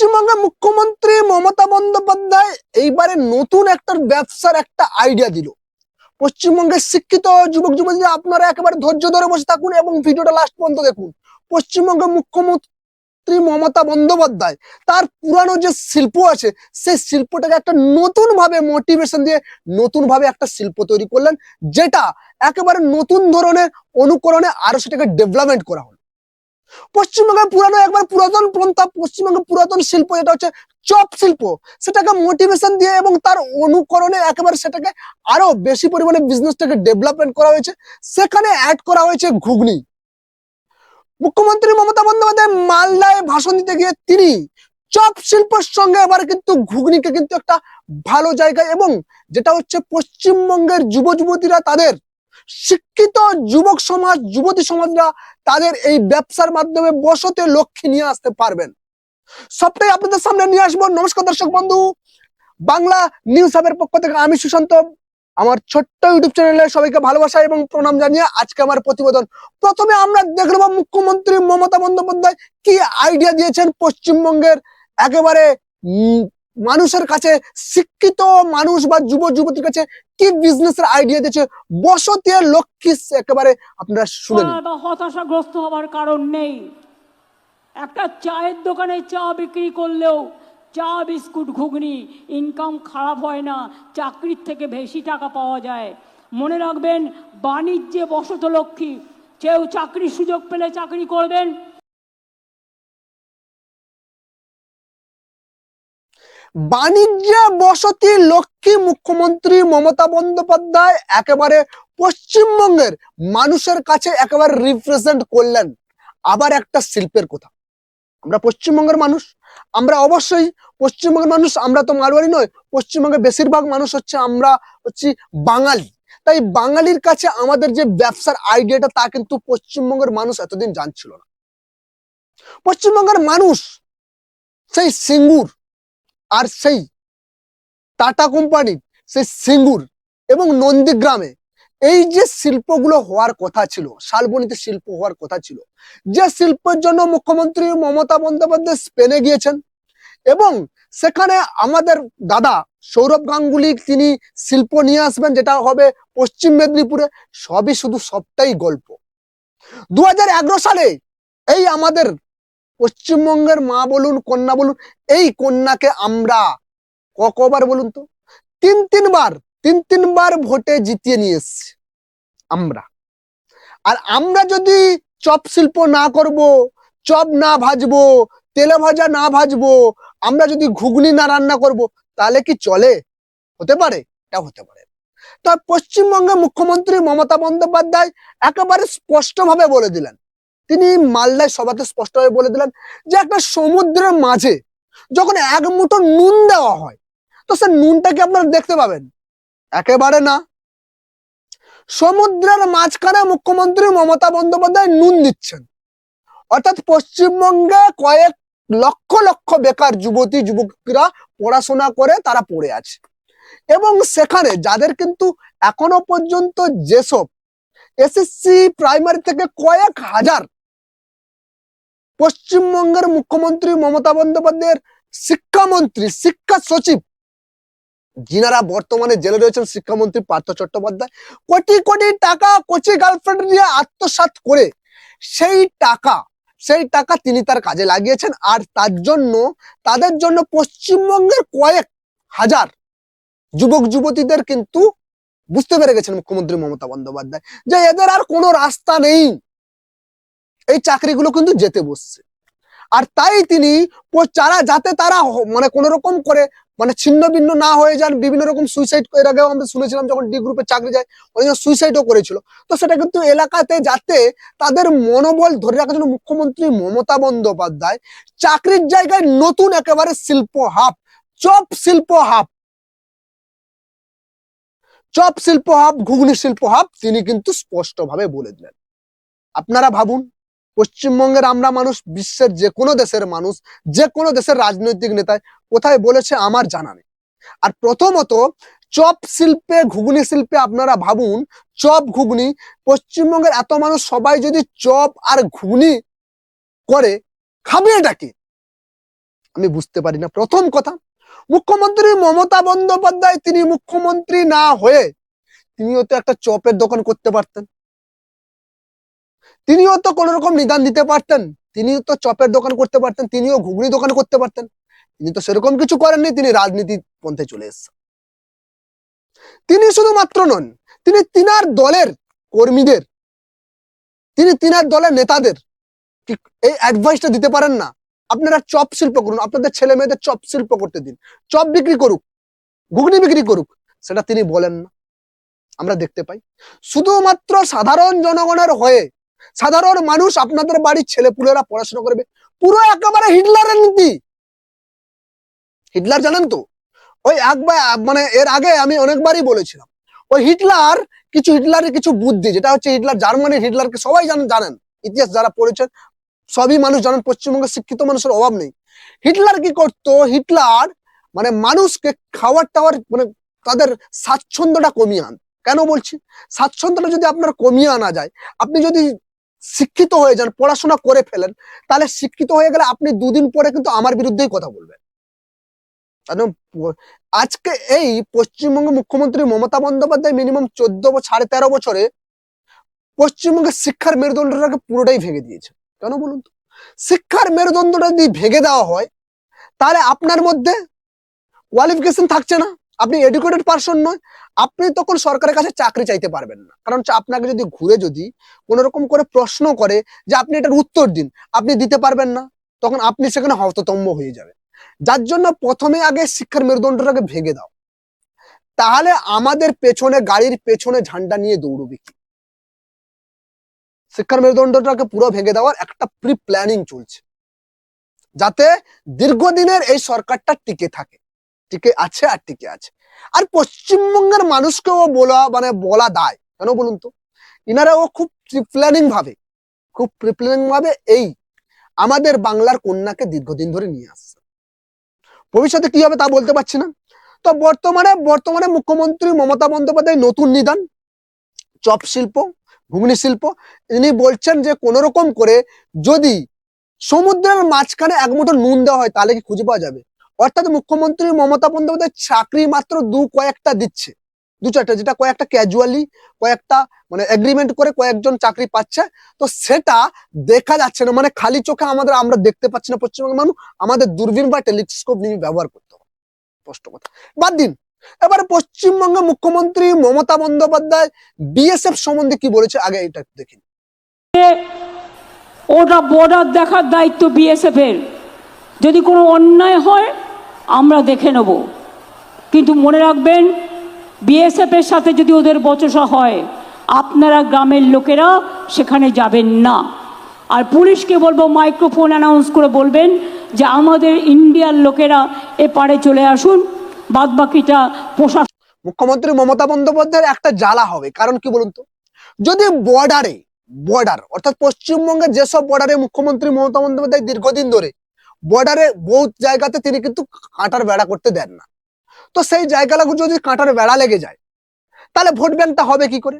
পশ্চিমবঙ্গের মুখ্যমন্ত্রী মমতা বন্দ্যোপাধ্যায় এইবারে নতুন একটা ব্যবসার একটা আইডিয়া দিল। পশ্চিমবঙ্গের শিক্ষিত যুবক যুবতীরা আপনারা একেবারে ধৈর্য ধরে বসে থাকুন এবং ভিডিওটা লাস্ট পর্যন্ত দেখুন। পশ্চিমবঙ্গের মুখ্যমন্ত্রী মমতা বন্দ্যোপাধ্যায় তার পুরানো যে শিল্প আছে, সেই শিল্পটাকে একটা নতুন ভাবে মোটিভেশন দিয়ে নতুন ভাবে একটা শিল্প তৈরি করলেন, যেটা একেবারে নতুন ধরনের অনুকরণে আরও সেটাকে ডেভেলপমেন্ট করা হলো। পশ্চিমবঙ্গের পুরানো একবার পুরাতন পন্থা পশ্চিমবঙ্গের পুরাতন শিল্প যেটা হচ্ছে চপ শিল্প, সেটাকে মোটিভেশন দিয়ে এবং তার অনুকরণে একেবারে সেটাকে আরও বেশি পরিমাণে বিজনেসটাকে ডেভেলপমেন্ট করা হয়েছে। সেখানে অ্যাড করা হয়েছে ঘুগনি। মুখ্যমন্ত্রী মমতা বন্দ্যোপাধ্যায় মালদায় ভাষণ দিতে গিয়ে তিনি চপ শিল্পের সঙ্গে আবার কিন্তু ঘুগনিকে কিন্তু একটা ভালো জায়গায় এবং যেটা হচ্ছে পশ্চিমবঙ্গের যুব যুবতীরা তাদের শিক্ষিত যুবক সমাজ, যুবতী সমাজরা তাদের এই ব্যবসার মাধ্যমে বসতে লক্ষ্যে নিয়ে আসতে পারবেন। সবটাই আপনাদের সামনে নিয়ে আসব। নমস্কার দর্শক বন্ধু। বাংলা নিউজ হাবের পক্ষ থেকে আমি সুশান্ত। আমার ছোট্ট ইউটিউব চ্যানেলে সবাইকে ভালোবাসা এবং প্রণাম জানিয়ে আজকে আমার প্রতিবেদন। প্রথমে আমরা দেখে নেব মুখ্যমন্ত্রী মমতা বন্দ্যোপাধ্যায় কি আইডিয়া দিয়েছেন পশ্চিমবঙ্গের একেবারে মানুষের কাছে, শিক্ষিত মানুষ বা যুব যুবতীর কাছে কি বিজনেসের আইডিয়া দিয়েছে? বসতি লক্ষ্মী একেবারে আপনারা শুনে নিন। হতাশাগ্রস্ত হওয়ার কারণ নেই। একটা চায়ের দোকানে চা বিক্রি করলেও চা, বিস্কুট, ঘুগনি ইনকাম খারাপ হয় না, চাকরির থেকে বেশি টাকা পাওয়া যায়। মনে রাখবেন, বাণিজ্যে বসত লক্ষ্মী, কেউ চাকরির সুযোগ পেলে চাকরি করবেন বাণিজ্য বসতি লক্ষ্মী মুখ্যমন্ত্রী মমতা বন্দ্যোপাধ্যায় একেবারে পশ্চিমবঙ্গের মানুষের কাছে একেবারে রিপ্রেজেন্ট করলেন। আবার একটা শিল্পের কথা। আমরা পশ্চিমবঙ্গের মানুষ, আমরা অবশ্যই পশ্চিমবঙ্গের মানুষ, আমরা তো মারোয়ারি নয়, পশ্চিমবঙ্গের বেশিরভাগ মানুষ হচ্ছে আমরা হচ্ছি বাঙালি। তাই বাঙালির কাছে আমাদের যে ব্যবসার আইডিয়াটা তা কিন্তু পশ্চিমবঙ্গের মানুষ এতদিন জানছিল না। পশ্চিমবঙ্গের মানুষ সেই সিঙ্গুর আর সেই টাটা কোম্পানির সেই সিঙ্গুর এবং নন্দীগ্রামে এই যে শিল্পগুলো হওয়ার কথা ছিল, শালবনীতে শিল্প হওয়ার কথা ছিল, যে শিল্পের জন্য মুখ্যমন্ত্রী মমতা বন্দ্যোপাধ্যায় স্পেনে গিয়েছেন এবং সেখানে আমাদের দাদা সৌরভ গাঙ্গুলি তিনি শিল্প নিয়ে আসবেন, যেটা হবে পশ্চিম মেদিনীপুরে, সবই শুধু সবটাই গল্প। দু হাজার এগারো সালে এই আমাদের পশ্চিমবঙ্গের মা বলুন, কন্যা বলুন, এই কন্যাকে আমরা কবার বলুন তো, তিন তিনবার তিন তিনবার ভোটে জিতিয়ে নিয়ে এসছি, আমরা। আর আমরা যদি চপ শিল্প না করব, চপ না ভাজবো, তেলে ভাজা না ভাজবো, আমরা যদি ঘুগনি না রান্না করব, তাহলে কি চলে? হতে পারে এটা হতে পারে। তো পশ্চিমবঙ্গের মুখ্যমন্ত্রী মমতা বন্দ্যোপাধ্যায় একেবারে স্পষ্টভাবে বলে দিলেন তিনি মালদায় সভাতে স্পষ্টভাবে বলে দিলেন যে একটা সমুদ্রের মাঝে যখন এক মুঠো নুন দেওয়া হয়, তো সে নুনটা কি আপনারা দেখতে পাবেন? একেবারে না। সমুদ্রের মাঝখানে মুখ্যমন্ত্রী মমতা বন্দ্যোপাধ্যায় নুন দিচ্ছেন। অর্থাৎ পশ্চিমবঙ্গে কয়েক লক্ষ লক্ষ বেকার যুবতী, যুবকরা পড়াশোনা করে তারা পড়ে আছে। এবং সেখানে যাদের কিন্তু এখনও পর্যন্ত যেসব এসএসসি প্রাইমারি থেকে কয়েক হাজার পশ্চিমবঙ্গের মুখ্যমন্ত্রী মমতা বন্দ্যোপাধ্যায়ের শিক্ষামন্ত্রী, শিক্ষা সচিব। যিনারা বর্তমানে জেলে রয়েছেন, শিক্ষামন্ত্রী পার্থ চট্টোপাধ্যায়। কোটি কোটি টাকা কোচি গার্লফ্রেন্ড নিয়ে আত্মসাৎ করে সেই টাকা সেই টাকা তিনি তার কাজে লাগিয়েছেন আর তার জন্য, তাদের জন্য পশ্চিমবঙ্গের কয়েক হাজার যুবক, যুবতীদের কিন্তু বুঝতে পেরে গেছেন মুখ্যমন্ত্রী মমতা বন্দ্যোপাধ্যায় যে এদের আর কোনো রাস্তা নেই। এই চাকরিগুলো কিন্তু যেতে বসছে। আর তাই তিনি যারা যাতে তারা মানে কোন রকম করে মানে ছিন্ন ভিন্ন না হয়ে যান, বিভিন্ন রকম সুইসাইড এর আগেও আমরা শুনেছিলাম যখন ডি গ্রুপে চাকরি যায়, অনেক সুইসাইডও করেছিল। তো সেটা কিন্তু এলাকাতে যাতে তাদের মনোবল ধরে রাখার জন্য মুখ্যমন্ত্রী মমতা বন্দ্যোপাধ্যায় চাকরির জায়গায় নতুন একেবারে শিল্প হাব, চপ শিল্প হাব। চপ শিল্প হাব, ঘুগনি শিল্প হাব তিনি কিন্তু স্পষ্টভাবে বলে দিলেন। আপনারা ভাবুন পশ্চিমবঙ্গের আমরা মানুষ, বিশ্বের যে কোনো দেশের মানুষ যে কোনো দেশের রাজনৈতিক নেতায় কোথায় বলেছে আমার জানা নেই। আর প্রথমত, চপ শিল্পে, ঘুগনি শিল্পে আপনারা ভাবুন, চপ, ঘুগনি, পশ্চিমবঙ্গের এত মানুষ সবাই যদি চপ আর ঘুগনি করে, খাবে এটাকে আমি বুঝতে পারি না। প্রথম কথা, মুখ্যমন্ত্রী মমতা বন্দ্যোপাধ্যায় তিনি মুখ্যমন্ত্রী না হয়ে, তিনিও তো একটা চপের দোকান করতে পারতেন। তিনিও তো কোন রকম নিদান দিতে পারতেন, তিনিও তো চপের দোকান করতে পারতেন, তিনিও ঘুগনি দোকান করতে পারতেন। তিনি তো সেরকম কিছু করেননি, তিনি রাজনীতি পন্থে চলে এসেছেন। তিনি শুধুমাত্র নন, তিনি তিনার দলের কর্মীদের, তিনি তিনার দলের নেতাদের এই অ্যাডভাইসটা দিতে পারেন না। আপনারা চপ শিল্প করুন, আপনাদের ছেলে মেয়েদের চপ শিল্প করতে দিন। চপ বিক্রি করুক, ঘুগনি বিক্রি করুক, সেটা তিনি বলেন না। আমরা দেখতে পাই। শুধুমাত্র সাধারণ জনগণের হয়ে সাধারণ মানুষ আপনাদের বাড়ির ছেলেপুলেরা পড়াশোনা করবে। পুরো একেবারে হিটলারের নীতি। হিটলার জানেন তো? ওই একবার মানে এর আগে আমি অনেকবারই বলেছিলাম। ওই হিটলার, কিছু হিটলারের কিছু বুদ্ধি, যেটা হচ্ছে হিটলার, জার্মানির হিটলারকে সবাই জানেন জানেন। ইতিহাস যারা পড়েছেন, সবই মানুষ জানেন পশ্চিমবঙ্গের শিক্ষিত মানুষের অভাব নেই। হিটলার কি করতো? হিটলার মানে মানুষকে খাওয়ার টাওয়ার মানে তাদের স্বাচ্ছন্দ্যটা কমিয়ে আন। কেন বলছি? স্বাচ্ছন্দ্যটা যদি আপনার কমিয়ে আনা যায়, আপনি যদি শিক্ষিত হয়ে যান, পড়াশোনা করে ফেলেন, তাহলে শিক্ষিত হয়ে গেলে আপনি দুদিন পরে কিন্তু আমার বিরুদ্ধেই কথা বলবেন। আজকে এই পশ্চিমবঙ্গ মুখ্যমন্ত্রী মমতা বন্দ্যোপাধ্যায় মিনিমাম চোদ্দ সাড়ে তেরো বছরে পশ্চিমবঙ্গের শিক্ষার মেরুদণ্ডটাকে পুরোটাই ভেঙে দিয়েছে। কেন বলুন তো? শিক্ষার মেরুদণ্ডটা যদি ভেঙে দেওয়া হয়, তাহলে আপনার মধ্যে কোয়ালিফিকেশন থাকছে না। আপনি এডুকেটেড পারসন নয়, আপনি তখন সরকারের কাছে চাকরি চাইতে পারবেন না। কারণ আপনাকে যদি ঘুরে যদি কোন রকম করে প্রশ্ন করে যে আপনি এটার উত্তর দিন, আপনি দিতে পারবেন না, তখন আপনি সেখানে হততম্ব হয়ে যাবেন। যার জন্য প্রথমে আগে শিক্ষার মেরুদণ্ডটাকে ভেঙে দাও। তাহলে আমাদের পেছনে, গাড়ির পেছনে ঝান্ডা নিয়ে দৌড়বে কি? শিক্ষার মেরুদণ্ডটাকে পুরো ভেঙে দেওয়ার একটা প্রি প্ল্যানিং চলছে। যাতে দীর্ঘদিনের এই সরকারটা টিকে থাকে। টিকে আছে আর টিকে আছে। আর পশ্চিমবঙ্গের মানুষকেও বলা মানে বলা দায়। কেন বলুন তো? ইনারাও খুব প্ল্যানিং ভাবে, খুব প্রিপ্ল্যানিং ভাবে এই আমাদের বাংলার কন্যাকে দীর্ঘদিন ধরে নিয়ে আসছে। ভবিষ্যতে কি হবে তা বলতে পারছি না। তো বর্তমানে বর্তমানে মুখ্যমন্ত্রী মমতা বন্দ্যোপাধ্যায় নতুন নিদান, চপ শিল্প, ঘুগনি শিল্প ইনি বলছেন যে কোন রকম করে যদি সমুদ্রের মাঝখানে এক মুঠো নুন দেওয়া হয় তাহলে কি খুঁজে পাওয়া যাবে? অর্থাৎ মুখ্যমন্ত্রী মমতা বন্দ্যোপাধ্যায় চাকরি মাত্র দু কয়েকটা দিচ্ছে। দু চারটা, যেটা কয়েকটা ক্যাজুয়ালি কয়েকটা মানে এগ্রিমেন্ট করে কয়েকজন চাকরি পাচ্ছে। তো সেটা দেখা যাচ্ছে না। মানে খালি চোখে আমাদের, আমরা দেখতে পাচ্ছি না পশ্চিমবঙ্গের মানুষ। আমাদের দূরবীন বা টেলিস্কোপ নিয়ে ব্যবহার করতে হবে। স্পষ্ট কথা। বাদ দিন। এবারে পশ্চিমবঙ্গের মুখ্যমন্ত্রী মমতা বন্দ্যোপাধ্যায় বিএসএফ সম্বন্ধে কি বলেছে? আগে এটা একটু দেখি ওটা বর্ডার দেখার দায়িত্ব বিএসএফ এর। যদি কোনো অন্যায় হয় আমরা দেখে নেব। কিন্তু মনে রাখবেন বিএসএফ এর সাথে যদি ওদের বচসা হয়, আপনারা গ্রামের লোকেরা সেখানে যাবেন না। আর পুলিশকে বলব, মাইক্রোফোন অ্যানাউন্স করে বলবেন যে আমাদের ইন্ডিয়ার লোকেরা এ এপারে চলে আসুন, বাদবাকিটা প্রশাসন মুখ্যমন্ত্রী মমতা বন্দ্যোপাধ্যায়ের একটা জ্বালা হবে, কারণ কি বলুন তো? যদি বর্ডারে বর্ডার অর্থাৎ পশ্চিমবঙ্গের যেসব বর্ডারে মুখ্যমন্ত্রী মমতা বন্দ্যোপাধ্যায় দীর্ঘদিন ধরে বর্ডারে বহু জায়গাতে তিনি কিন্তু কাঁটার বেড়া করতে দেন না। তো সেই জায়গাগুলো যদি কাঁটার বেড়া লেগে যায়, তাহলে ভোট ব্যাংকটা হবে কি করে?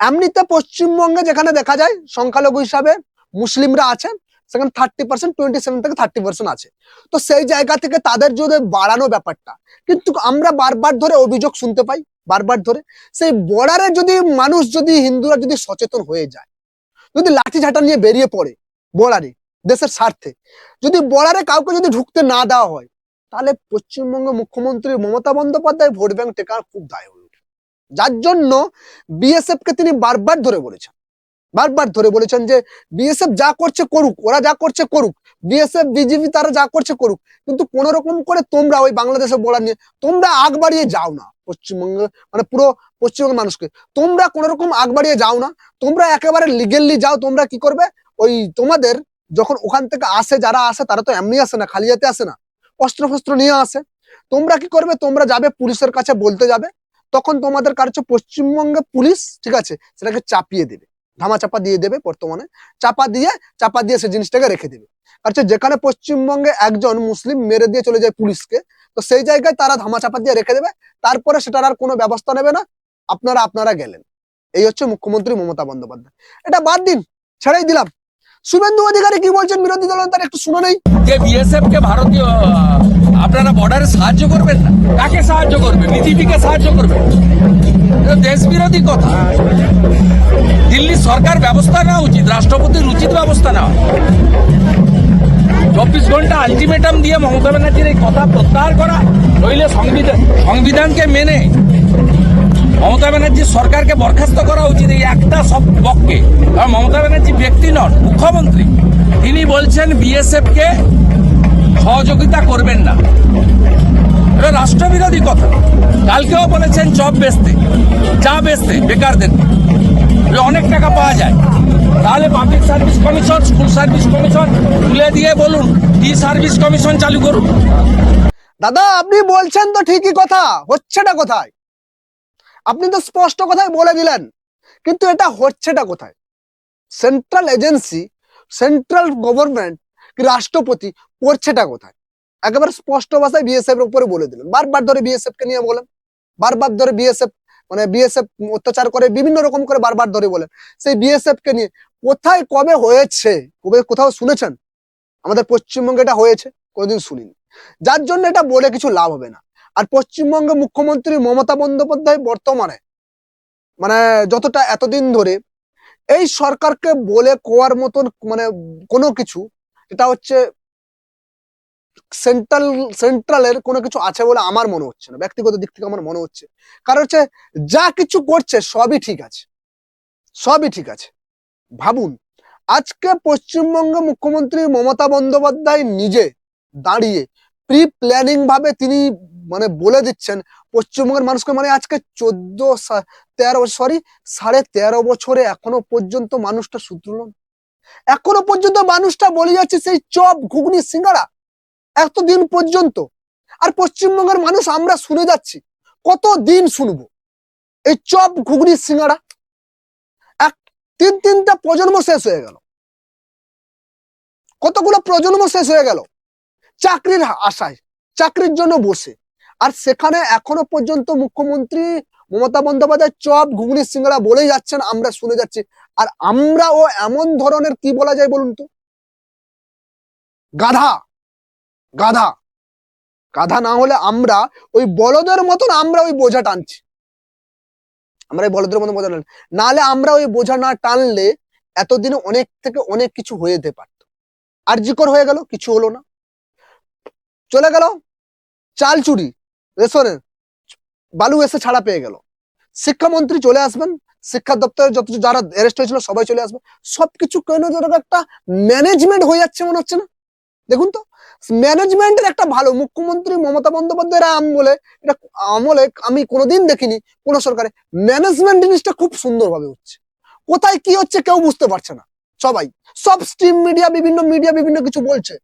এমনিতে পশ্চিমবঙ্গে যেখানে দেখা যায়, সংখ্যালঘু হিসাবে মুসলিমরা আছে, সেখানে থার্টি পার্সেন্ট টোয়েন্টি সেভেন থেকে থার্টি পার্সেন্ট আছে। তো সেই জায়গা থেকে তাদের যদি বাড়ানো ব্যাপারটা, কিন্তু আমরা বারবার ধরে অভিযোগ শুনতে পাই, বারবার ধরে, সেই বর্ডারে যদি মানুষ, যদি হিন্দুরা যদি সচেতন হয়ে যায়, যদি লাঠি ঝাঁটা নিয়ে বেরিয়ে পড়ে বর্ডারে দেশের স্বার্থে। যদি বর্ডারে কাউকে যদি ঢুকতে না দেওয়া হয়, তাহলে পশ্চিমবঙ্গ মুখ্যমন্ত্রী Mamata Bandyopadhyay vote bank taker খুব দায় হয়ে ওঠে। যার জন্য বিএসএফ কে তিনি বারবার ধরে বলেছেন। বারবার ধরে বলেছেন যে বিএসএফ যা করছে করুক, ওরা যা করছে করুক বিএসএফ বিজেপি তারা যা করছে করুক, কিন্তু কোন রকম করে তোমরা ওই বাংলাদেশের বর্ডার নিয়ে, তোমরা আগ বাড়িয়ে যাও না পশ্চিমবঙ্গ মানে পুরো পশ্চিমবঙ্গের মানুষকে। তোমরা কোন রকম আগ বাড়িয়ে যাও না, তোমরা একেবারে লিগেললি যাও, তোমরা কি করবে? ওই তোমাদের যখন ওখান থেকে আসে, যারা আসে, তারা তো এমনি আসে না, খালি হাতে আসে না। অস্ত্র ফস্ত্র নিয়ে আসে। তোমরা কি করবে? তোমরা যাবে পুলিশের কাছে বলতে যাবে। তখন তোমাদের কাছে পশ্চিমবঙ্গে পুলিশ, ঠিক আছে, সেটাকে চাপিয়ে দেবে। ধামা চাপা দিয়ে দেবে বর্তমানে। চাপা দিয়ে চাপা দিয়ে সে জিনিসটাকে রেখে দেবে। আর হচ্ছে যেখানে পশ্চিমবঙ্গে একজন মুসলিম মেরে দিয়ে চলে যায় পুলিশকে, তো সেই জায়গায় তারা ধামা চাপা দিয়ে রেখে দেবে। তারপরে সেটার আর কোনো ব্যবস্থা নেবে না। আপনারা আপনারা গেলেন। এই হচ্ছে মুখ্যমন্ত্রী মমতা বন্দ্যোপাধ্যায়। এটা বাদ দিন, ছেড়েই দিলাম। শুভেন্দু অধিকারী কি বলছেন? বিরোধী দল তার একটু শুনে নেই। যে বিএসএফ কে ভারতীয়, আপনারা বর্ডারে সাহায্য করবেন না? কাকে সাহায্য করবে বিজেপিকে সাহায্য করবে দেশ বিরোধী কথা। দিল্লি সরকার ব্যবস্থা নেওয়া উচিত, রাষ্ট্রপতির উচিত ব্যবস্থা নেওয়া। চব্বিশ ঘণ্টা আলটিমেটাম দিয়ে মমতা ব্যানার্জির এই কথা প্রত্যাহার করা, নইলে সংবিধান সংবিধানকে মেনে মমতা ব্যানার্জি সরকারকে বরখাস্ত করা উচিত এই একটা সব পক্ষে। কারণ মমতা ব্যানার্জি ব্যক্তি নন, মুখ্যমন্ত্রী। তিনি বলছেন বিএসএফকে সহযোগিতা করবেন না। এটা রাষ্ট্রবিরোধী কথা। কালকেও বলেছেন চপ বেচতে, চা বেচতে, বেকারদের অনেক টাকা পাওয়া যায়। তাহলে public service commission school service commission তুলে দিয়ে বলুন ই সার্ভিস কমিশন চালু করুন? দাদা, আপনি বলছেন তো ঠিকই কথা, হচ্ছেটা কোথায়? আপনি তো স্পষ্ট কথাই বলে দিলেন। কিন্তু এটা হচ্ছেটা কোথায়? সেন্ট্রাল এজেন্সি সেন্ট্রাল গভর্নমেন্ট রাষ্ট্রপতি করছেটা কোথায়? একেবারে স্পষ্ট ভাষায় বিএসএফ এর উপরে বলে দিলেন। বারবার ধরে বিএসএফ কে নিয়ে বলেন। বারবার ধরে বিএসএফ মানে বিএসএফ অত্যাচার করে, বিভিন্ন রকম করে বারবার ধরে বলেন। সেই বিএসএফ কে নিয়ে কোথায় কবে হয়েছে? কবে কোথাও শুনেছেন? আমাদের পশ্চিমবঙ্গে এটা হয়েছে, কোনোদিন শুনিনি। যার জন্য এটা বলে কিছু লাভ হবে না। আর পশ্চিমবঙ্গে মুখ্যমন্ত্রী মমতা বন্দ্যোপাধ্যায় বর্তমানে মানে যতটা এতদিন ধরে, এই সরকারকে বলে কোয়ার মতন মানে কোনো কিছু এটা হচ্ছে সেন্ট্রাল, সেন্ট্রালের কোনো কিছু আছে বলে আমার মনে হচ্ছে না, ব্যক্তিগত দিক থেকে আমার মনে হচ্ছে। কারণ হচ্ছে যা কিছু করছে সবই ঠিক আছে, সবই ঠিক আছে। ভাবুন, আজকে পশ্চিমবঙ্গে মুখ্যমন্ত্রী মমতা বন্দ্যোপাধ্যায় নিজে দাঁড়িয়ে প্রি প্ল্যানিং ভাবে তিনি মানে বলে দিচ্ছেন, পশ্চিমবঙ্গের মানুষকে মানে আজকে চোদ্দ তেরো সরি সাড়ে তেরো বছরে এখনও পর্যন্ত মানুষটা শুধরল। এখনও পর্যন্ত মানুষটা বলে যাচ্ছে সেই চপ ঘুগনি সিঙ্গারা। এতদিন পর্যন্ত। আর পশ্চিমবঙ্গের মানুষ আমরা শুনে যাচ্ছি কত দিন শুনব? এই চপ ঘুগনি সিঙ্গারা। এক, তিন, তিনটা প্রজন্ম শেষ হয়ে গেল। কতগুলো প্রজন্ম শেষ হয়ে গেল? চাকরির আশায়, চাকরির জন্য বসে। আর সেখানে এখনও পর্যন্ত মুখ্যমন্ত্রী মমতা বন্দ্যোপাধ্যায় চপ ঘুগনি সিঙ্গারা বলেই যাচ্ছেন, আমরা শুনে যাচ্ছি। আর আমরা ও এমন ধরনের কি বলা যায় বলুন তো? গাধা। গাধা। গাধা না হলে আমরা ওই বলদের মতন আমরা ওই বোঝা টানছি। আমরা ওই বলদের মতন বোঝা টানছি। নাহলে আমরা ওই বোঝা না টানলে এতদিন অনেক থেকে অনেক কিছু হয়ে যেতে পারত। আর জিকর হয়ে গেল, কিছু হলো না। চলে গেল। চাল চুরি। রেশনে বালু এসে ছাড়া পেয়ে গেল। শিক্ষামন্ত্রী চলে আসবেন, শিক্ষা দপ্তরে যত যারা অ্যারেস্ট হয়েছিল সবাই চলে আসবে। সবকিছু কেন যেন একটা ম্যানেজমেন্ট হয়ে যাচ্ছে মনে হচ্ছে না? দেখুন তো ম্যানেজমেন্টের একটা ভালো, মুখ্যমন্ত্রী মমতা বন্দ্যোপাধ্যায়ের আমলে, এটা আমলে আমি কোনোদিন দেখিনি কোন সরকারে। ম্যানেজমেন্ট জিনিসটা খুব সুন্দরভাবে হচ্ছে। কোথায় কি হচ্ছে কেউ বুঝতে পারছে না। সবাই, সব স্ট্রিম মিডিয়া বিভিন্ন মিডিয়া বিভিন্ন কিছু বলছে।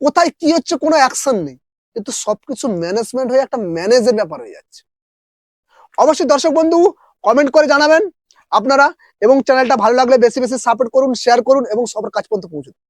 কোথায় কি হচ্ছে কোনো অ্যাকশন নেই। কিন্তু সবকিছু ম্যানেজমেন্ট হয়ে একটা ম্যানেজের ব্যাপার হয়ে যাচ্ছে অবশ্যই দর্শক বন্ধু কমেন্ট করে জানাবেন আপনারা এবং চ্যানেলটা ভালো লাগলে বেশি বেশি সাপোর্ট করুন শেয়ার করুন এবং সবার কাজ পর্যন্ত পৌঁছে দিন।